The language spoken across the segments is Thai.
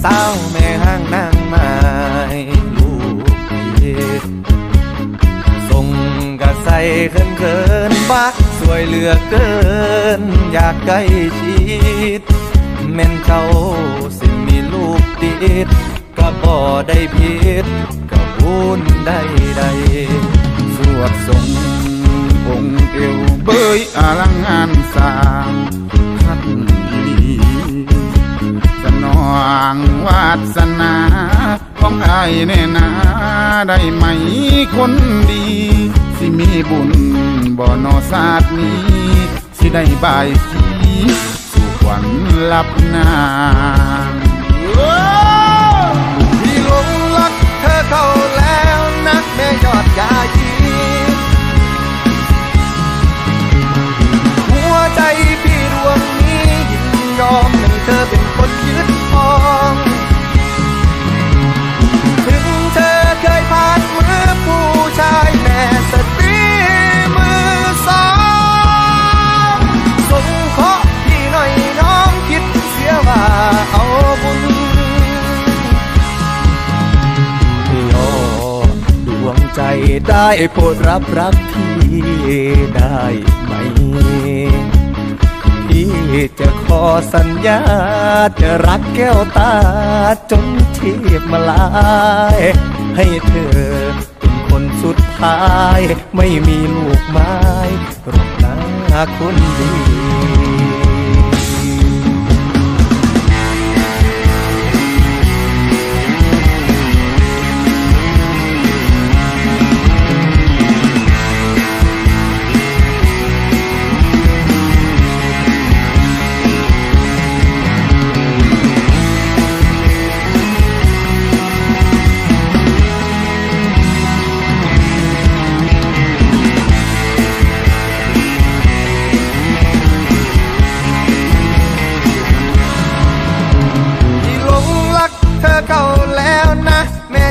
เศร้าแม่ห้างนางไม้ลูกเยส่งกระใส่เขินเขินปัสวยเหลือเกิน อยากใกล้ชิดแม่นเขาสิมีลูกติดก็บ่ได้ผิดก็บุญได้ใดสวดสงองค์เอวเบยอลังงานสาม นองวาสนาของอายแน่นาได้ไหมคนดี สิมีบุญบ่นอศาสตร์นี้ สิได้บายสีสู่ขวัญลับนางพี่ลงรักเธอเข้าแล้วนักแม่ยอดยายีหัวใจพี่ดวงนี้ยินยอมให้เธอเป็นคนยึดคอ ได้โปรดรับรักพี่ได้ไหม พี่จะขอสัญญา จะรักแก้วตาจนทีบมาลาย ให้เธอเป็นคนสุดท้าย ไม่มีลูกไม้รอกนะคนดี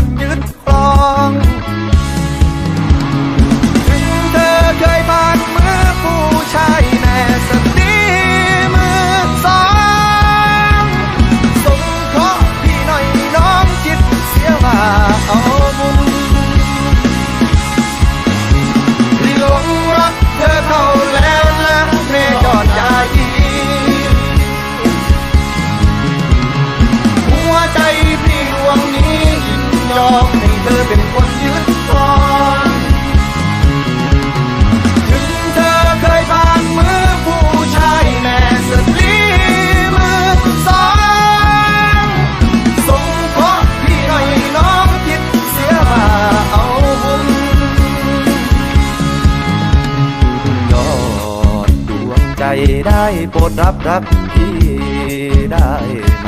น ยอมให้เธอเป็นคนยึดครองถึงเธอเคยผ่านมือผู้ชายแม่สตรีมือสองสงเครพี่หน่อยน้องคิดเสียว่าเอาบุญยอดดวงใจได้โปรดรับรักพี่ได้ไหม